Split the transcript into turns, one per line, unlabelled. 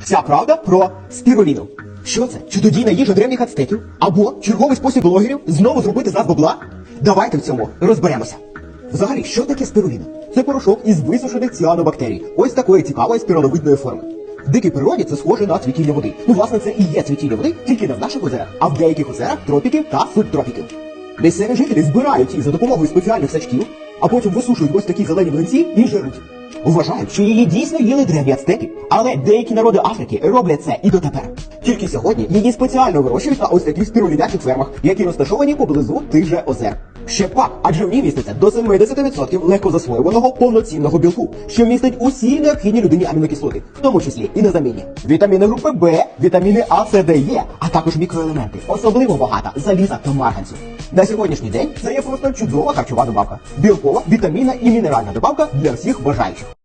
Вся правда про спіруліну. Що це? Чудодійна їжа древніх ацтеків? Або черговий спосіб блогерів знову зробити з нас бабла? Давайте в цьому розберемося. Взагалі, що таке спіруліна? Це порошок із висушених ціанобактерій. Ось такої цікавої спіраловидної форми. В дикій природі це схоже на цвітіння води. Ну, власне, це і є цвітіння води, тільки не в наших озерах, а в деяких озерах тропіків та субтропіків. Місцеві жителі збирають їх за допомогою спеціальних сачків, а потім висушують ось такі зелені млинці і жируть. Вважають, що її дійсно їли древні ацтеки, але деякі народи Африки роблять це і дотепер. Тільки сьогодні її спеціально вирощують на ось таких спірулінячих фермах, які розташовані поблизу тих же озер. Ще пак, адже в ній міститься до 70% легкозасвоюваного повноцінного білку, що містить усі необхідні людині амінокислоти, в тому числі і незамінні. Вітаміни групи Б, вітаміни А, С, Д, Е, а також мікроелементи, особливо багата заліза та марганцю. На сьогоднішній день просто чудова харчова добавка, білкова, вітамінна і мінеральна добавка для всіх бажаючих.